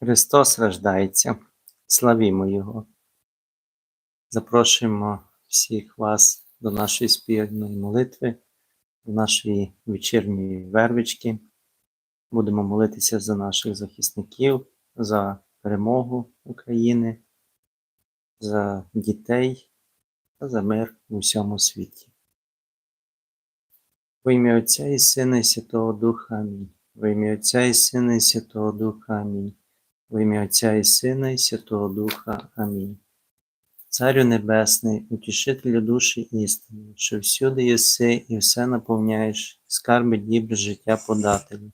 Христос рождається, славімо Його. Запрошуємо всіх вас до нашої спільної молитви, до нашої вечірньої вервички. Будемо молитися за наших захисників, за перемогу України, за дітей та за мир у всьому світі. Во ім'я Отця і Сина і Святого Духа Амінь. Во ім'я Отця і Сина і Святого Духа Амінь. Во ім'я Отця і Сина і Святого Духа. Амінь. Царю Небесний, утішителю душі істини, що всюди єси і все наповняєш, скарби дібр життя подателю.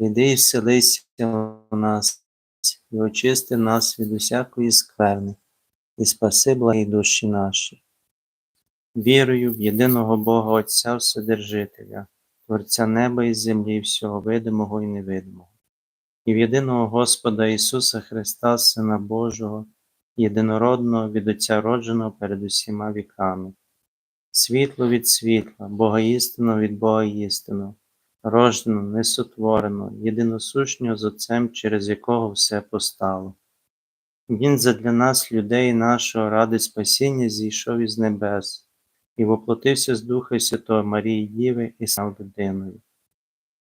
Війди і вселися в нас, і очисти нас від усякої скверни, і спаси благі душі наші. Вірую в єдиного Бога Отця Вседержителя, Творця неба і землі, всього видимого і невидимого і в єдиного Господа Ісуса Христа, Сина Божого, єдинородного від Отця родженого перед усіма віками, світло від світла, Бога істину від Бога істину, рождено, несотворено, єдиносушнього з Отцем, через якого все постало. Він задля нас, людей нашого, ради спасіння, зійшов із небес і воплотився з Духа Святого Марії Діви і став людиною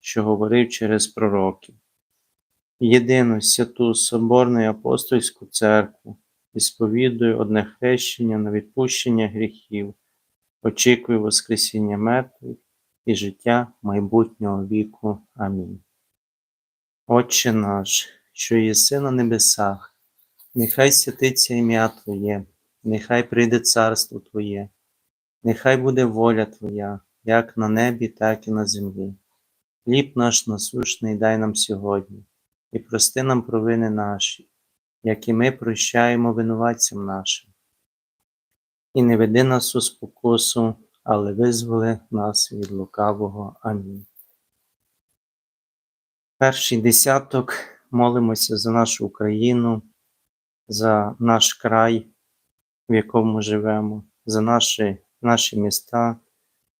що говорив через пророків. Єдину святу Соборну і апостольську церкву і сповідую одне хрещення на відпущення гріхів, очікую Воскресіння мертвих і життя майбутнього віку. Амінь. Отче наш, що єси на небесах, нехай святиться ім'я Твоє, нехай прийде царство Твоє, нехай буде воля Твоя, як на небі, так і на землі. Хліб наш насущний дай нам сьогодні, і прости нам провини наші, як і ми прощаємо винуватцям нашим. І не веди нас у спокусу, але визволи нас від лукавого. Амінь. Перший десяток молимося за нашу Україну, за наш край, в якому живемо, за наші, наші міста,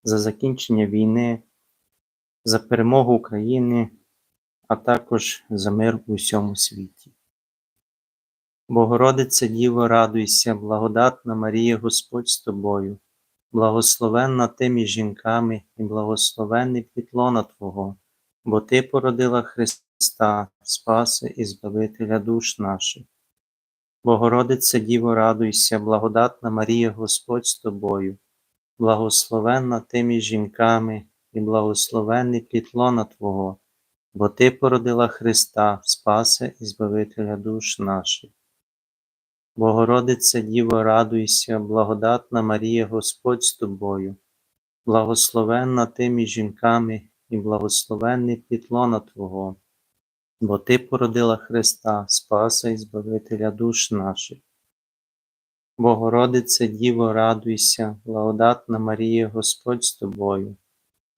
за закінчення війни за перемогу України, а також за мир у всьому світі. Богородице Діво, радуйся, благодатна Марія Господь з тобою, благословенна ти між жінками і благословенний плітлона Твого, бо Ти породила Христа, Спаси і Збавителя душ наших. Богородице Діво, радуйся, благодатна Марія Господь з тобою, благословенна ти між жінками і благословенний плітлона Твого, бо Ти породила Христа, Спаси і Збавителя душ наших. Богородице Діво, радуйся, благодатна Марія Господь з тобою, благословенна ти між жінками і благословенний плітлона Твого, бо Ти породила Христа, Спаса і Збавителя душ наших. Богородице Діво, радуйся, благодатна Марія Господь з тобою,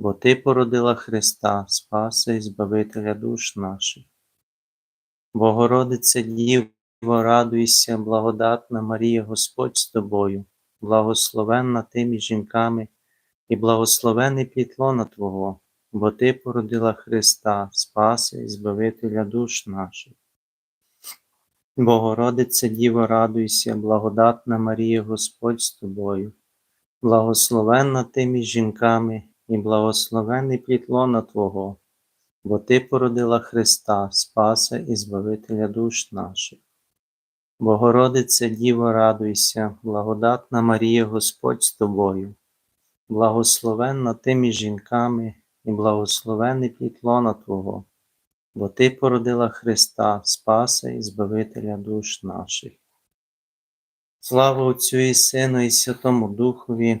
бо Ти породила Христа, Спаса і Збавителя душ наших. Богородице Діво, радуйся, благодатна Марія Господь з тобою, благословенна ти між жінками, і благословений плід лона Твого, бо Ти породила Христа, Спаси і Збавителя душ наших. Богородице Діво, радуйся, благодатна Марія, Господь з тобою, благословенна ти жінками, і благословений плід лона Твого, бо Ти породила Христа, Спаса і Збавителя душ наших. Богородице Діво, радуйся, благодатна Марія, Господь з тобою, благословенна ти між жінками, і благословений плід лона Твого, бо Ти породила Христа, Спаса і Збавителя душ наших. Слава Отцю і Сину, і Святому Духові,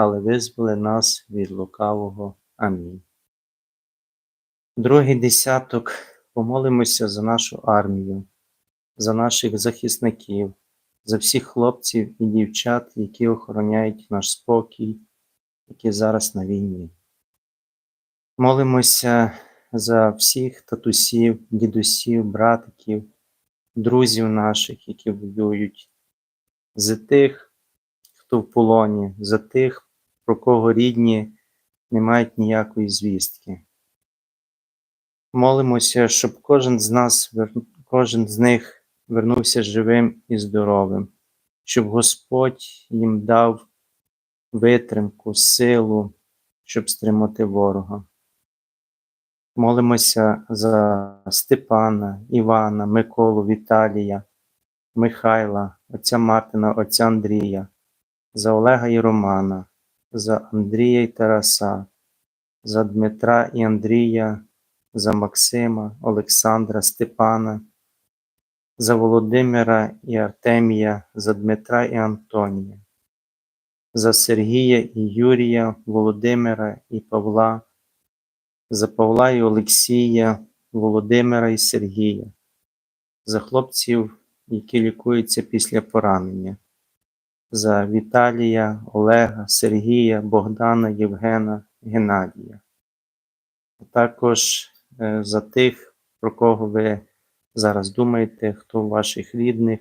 але визволи нас від лукавого. Амінь. Другий десяток помолимося за нашу армію, за наших захисників, за всіх хлопців і дівчат, які охороняють наш спокій, які зараз на війні. Молимося за всіх татусів, дідусів, братиків, друзів наших, які воюють, за тих, хто в полоні, за тих, про кого рідні не мають ніякої звістки. Молимося, щоб кожен з нас, кожен з них вернувся живим і здоровим, щоб Господь їм дав витримку, силу, щоб стримати ворога. Молимося за Степана, Івана, Миколу, Віталія, Михайла, отця Мартина, отця Андрія, за Олега і Романа, за Андрія і Тараса, за Дмитра і Андрія, за Максима, Олександра, Степана, за Володимира і Артемія, за Дмитра і Антонія, за Сергія і Юрія, Володимира і Павла, за Павла і Олексія, Володимира і Сергія, за хлопців, які лікуються після поранення, за Віталія, Олега, Сергія, Богдана, Євгена, Геннадія. Також е, за тих, про кого ви зараз думаєте, хто ваших рідних,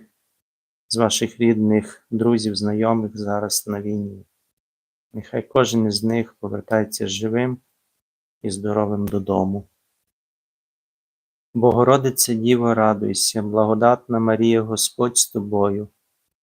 з ваших рідних, друзів, знайомих зараз на війні. Нехай кожен із них повертається живим і здоровим додому. Богородице Діво, радуйся, благодатна Марія, Господь з тобою,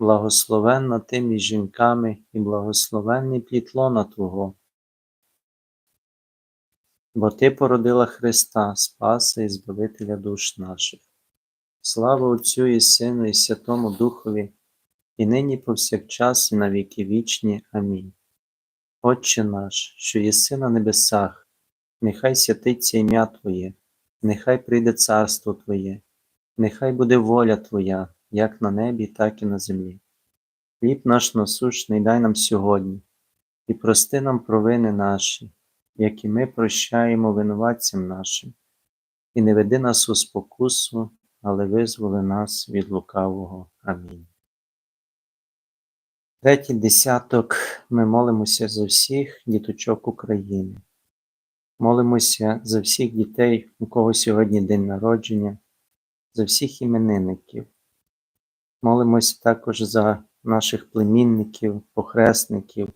благословенна ти між жінками, і благословенний плід лона Твого, бо Ти породила Христа, Спаса і Збавителя душ наших. Слава Отцю і Сину, і Святому Духові, і нині повсякчас, і на віки вічні. Амінь. Отче наш, що єси на небесах, нехай святиться ім'я Твоє, нехай прийде царство Твоє, нехай буде воля Твоя, як на небі, так і на землі. Хліб наш насущний дай нам сьогодні, і прости нам провини наші, як і ми прощаємо винуватцям нашим, і не веди нас у спокусу, але визволи нас від лукавого. Амінь. Третій десяток ми молимося за всіх діточок України. Молимося за всіх дітей, у кого сьогодні день народження, за всіх іменинників. Молимося також за наших племінників, похресників.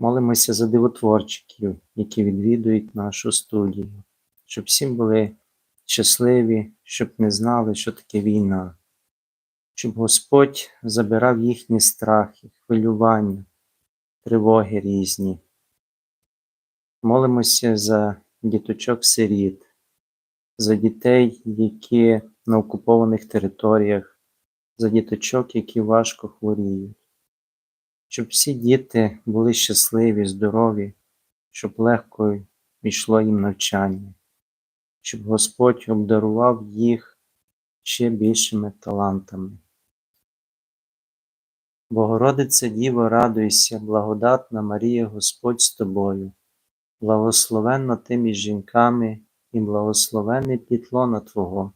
Молимося за дивотворчиків, які відвідують нашу студію, щоб всім були щасливі, щоб не знали, що таке війна, щоб Господь забирав їхні страхи, хвилювання, тривоги різні. Молимося за діточок-сиріт, за дітей, які на окупованих територіях, за діточок, які важко хворіють, щоб всі діти були щасливі, здорові, щоб легко йшло їм навчання, щоб Господь обдарував їх ще більшими талантами. Богородице Діво, радуйся, благодатна Марія, Господь з тобою, благословенна ти між жінками і благословенний плід лона Твого,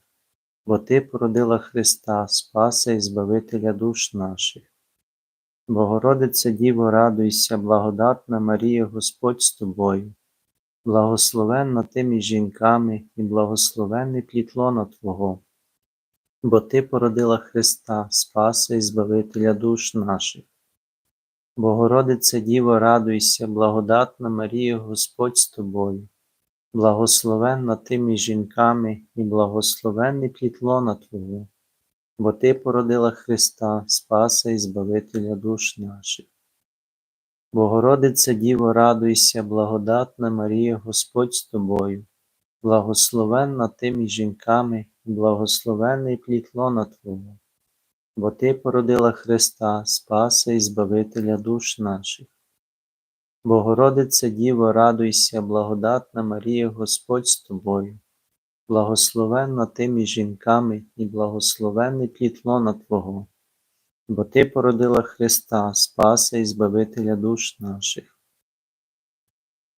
бо Ти породила Христа, Спаса і Збавителя душ наших. Богородице Діво, радуйся, благодатна Марія, Господь з тобою, благословенна ти між жінками і благословенний плід лона Твого, бо Ти породила Христа, Спаса і Збавителя душ наших. Богородице Діво, радуйся, благодатна Марія, Господь з тобою, благословенна ти між жінками і благословенний плід лона Твого, бо Ти породила Христа, Спаса і Збавителя душ наших. Богородице Діво, радуйся, благодатна Марія, Господь з тобою, благословенна ти між жінками і благословенний плід лона Твого, бо Ти породила Христа, Спаса і Збавителя душ наших. Богородице Діво, радуйся, благодатна Марія, Господь з тобою, благословенна ти між жінками і благословенний плід лона Твого, бо Ти породила Христа, Спаса і Збавителя душ наших.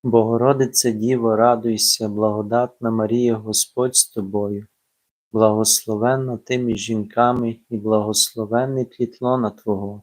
Богородице Діво, радуйся, благодатна Марія, Господь з тобою, благословенна ти між жінками і благословенний плід лона Твого,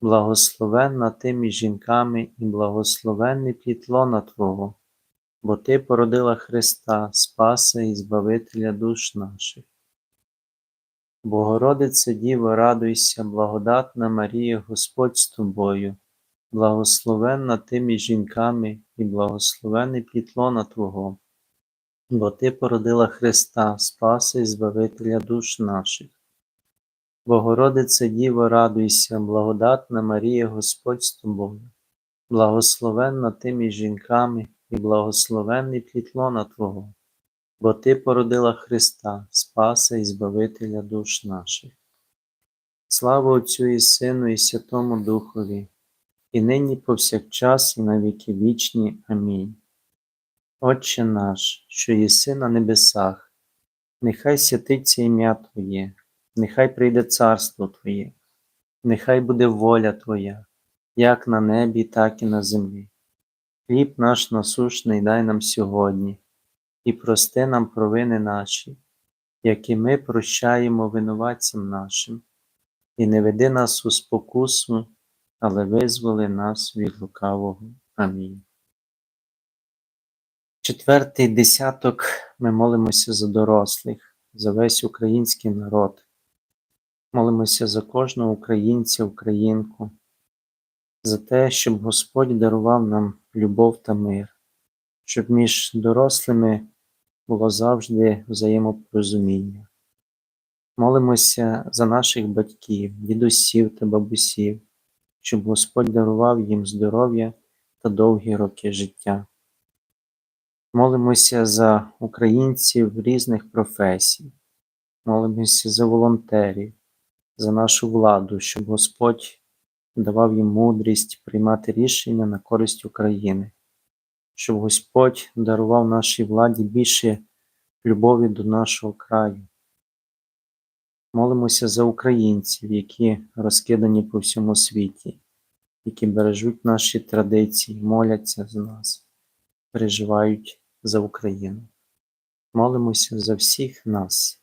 благословенна ти між жінками і благословенний плід Твого, бо Ти породила Христа, Спаса і Збавителя душ наших. Богородице Діво, радуйся, благодатна Марія, Господь з тобою, благословенна ти між жінками і благословенний плід Твого, бо Ти породила Христа, Спаса і Збавителя душ наших. Богородице Діво, радуйся, благодатна Марія, Господь з тобою, благословенна ти між жінками і благословенний плід лона Твого, бо Ти породила Христа, Спаса і Збавителя душ наших. Слава Отцю і Сину, і Святому Духові, і нині повсякчас, і на віки вічні. Амінь. Отче наш, що єси на небесах, нехай святиться ім'я Твоє, нехай прийде царство Твоє, нехай буде воля Твоя, як на небі, так і на землі. Хліб наш насушний дай нам сьогодні, і прости нам провини наші, які ми прощаємо винуватцям нашим, і не веди нас у спокусу, але визволи нас від лукавого. Амінь. Четвертий десяток ми молимося за дорослих, за весь український народ. Молимося за кожного українця, українку, за те, щоб Господь дарував нам любов та мир, щоб між дорослими було завжди взаємопорозуміння. Молимося за наших батьків, дідусів та бабусів, щоб Господь дарував їм здоров'я та довгі роки життя. Молимося за українців різних професій, молимося за волонтерів, за нашу владу, щоб Господь давав їм мудрість приймати рішення на користь України, щоб Господь дарував нашій владі більше любові до нашого краю. Молимося за українців, які розкидані по всьому світі, які бережуть наші традиції, моляться за нас, переживають за Україну. Молимося за всіх нас.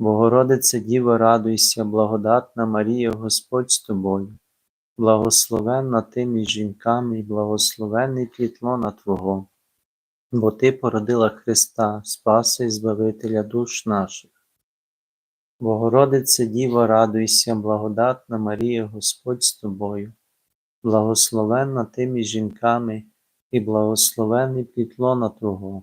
Богородице Діво, радуйся, благодатна Марія, Господь з тобою, благословенна ти між жінками і благословенний плід лона Твого, бо Ти породила Христа, Спаса і Збавителя душ наших. Богородице Діво, радуйся, благодатна Марія, Господь з тобою, благословенна ти між жінками і благословенний плід лона Твого,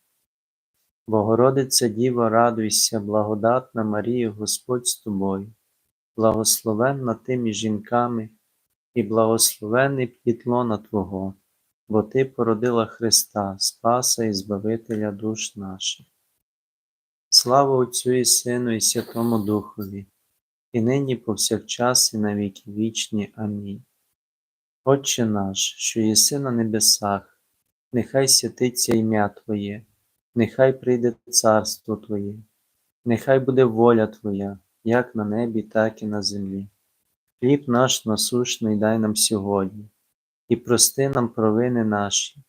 Богородице Діво, радуйся, благодатна Марія, Господь з тобою, благословенна ти між жінками і благословений плід Твого, бо Ти породила Христа, Спаса і Збавителя душ наших. Слава Отцю і Сину, і Святому Духові, і нині повсякчас, і на віки вічні. Амінь. Отче наш, що єси на небесах, нехай святиться ім'я Твоє, нехай прийде царство Твоє, нехай буде воля Твоя, як на небі, так і на землі. Хліб наш насушний дай нам сьогодні, і прости нам провини наші,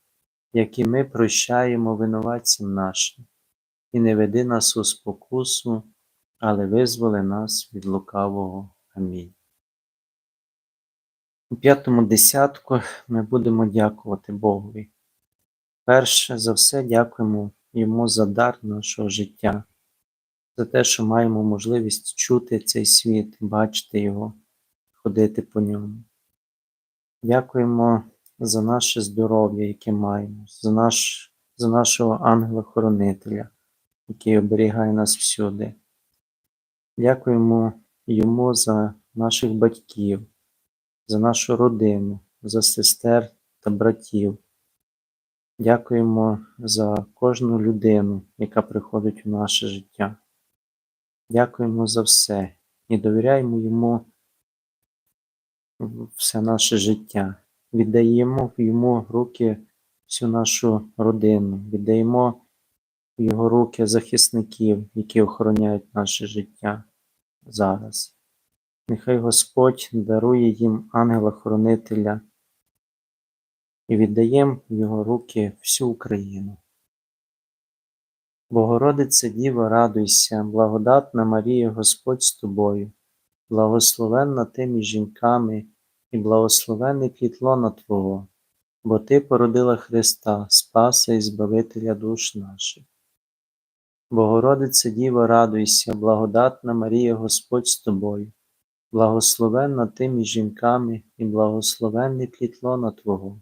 які ми прощаємо винуватцям нашим, і не веди нас у спокусу, але визволи нас від лукавого. Амінь. У п'ятому десятку ми будемо дякувати Богові. Перше за все дякуємо Йому за дар нашого життя, за те, що маємо можливість чути цей світ, бачити його, ходити по ньому. Дякуємо за наше здоров'я, яке маємо, за, наш, за нашого ангела-хоронителя, який оберігає нас всюди. Дякуємо йому за наших батьків, за нашу родину, за сестер та братів. Дякуємо за кожну людину, яка приходить у наше життя. Дякуємо за все і довіряємо йому все наше життя. Віддаємо йому руки всю нашу родину, віддаємо в його руки захисників, які охороняють наше життя зараз. Нехай Господь дарує їм ангела-хоронителя і віддаємо в його руки всю Україну. Богородице Діво, радуйся, благодатна Марія, Господь з тобою, благословенна ти між жінками і благословенний плід лона Твого, бо Ти породила Христа, Спаса і Збавителя душ наших. Богородице Діво, радуйся, благодатна Марія, Господь з тобою, благословенна ти між жінками і благословенний плід лона Твого,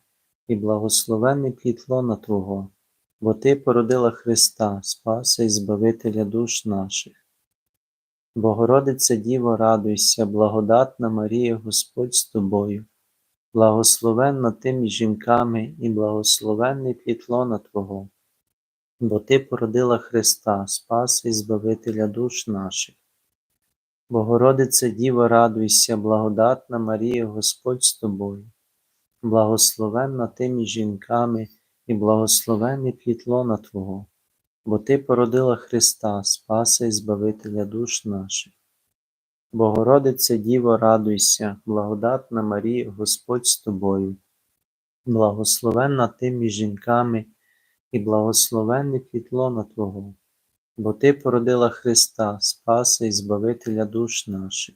і благословенний плід лона Твого, бо Ти породила Христа, Спаса і Збавителя душ наших. Богородице Діво, радуйся, благодатна Марія, Господь з тобою, благословенна ти між жінками і благословенний плід лона Твого, бо Ти породила Христа, Спаса і Збавителя душ наших. Богородице Діво, радуйся, благодатна Марія, Господь з тобою, благословенна ти між жінками і благословенний плід лона Твого, бо Ти породила Христа, Спаса і Збавителя душ наших. Богородице Діво, радуйся, благодатна Марія, Господь з тобою, благословенна ти між жінками і благословенний плід лона Твого, бо Ти породила Христа, Спаса і Збавителя душ наших.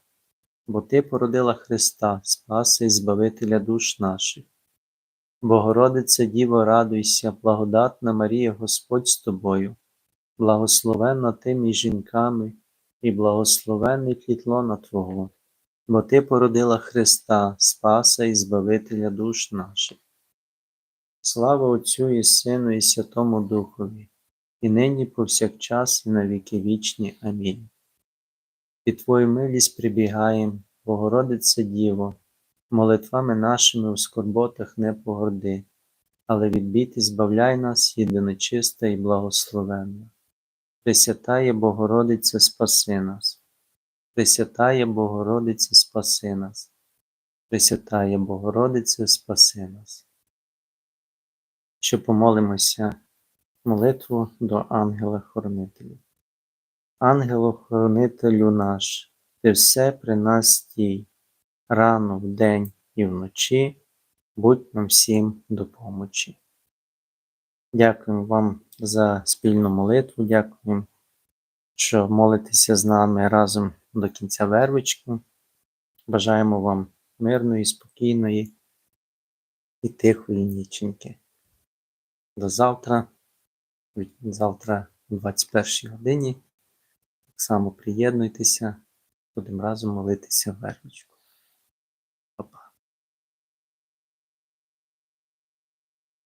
бо Ти породила Христа, Спаса і Збавителя душ наших. Богородице Діво, радуйся, благодатна Марія, Господь з тобою, благословенна ти між жінками і благословенний плід лона Твого, бо Ти породила Христа, Спаса і Збавителя душ наших. Слава Отцю і Сину, і Святому Духові, і нині повсякчас, і на віки вічні. Амінь. Під Твою милість прибігаєм, Богородице Діво, молитвами нашими в скорботах не погорди, але від біти збавляй нас, єдиночиста і благословенна. Пресвятає Богородице, спаси нас. Пресвятає Богородице, спаси нас. Пресвятає Богородице, спаси нас. Що помолимося молитву до ангела-хоронителя. Ангело-хоронителю наш, ти все при нас стій, рано вдень і вночі, будь нам всім допомочі. Дякуємо вам за спільну молитву, дякуємо, що молитеся з нами разом до кінця вервички. Бажаємо вам мирної, спокійної і тихої ніченьки. До завтра, завтра о 21 годині. Само приєднуйтеся, Будемо разом молитися вервичку.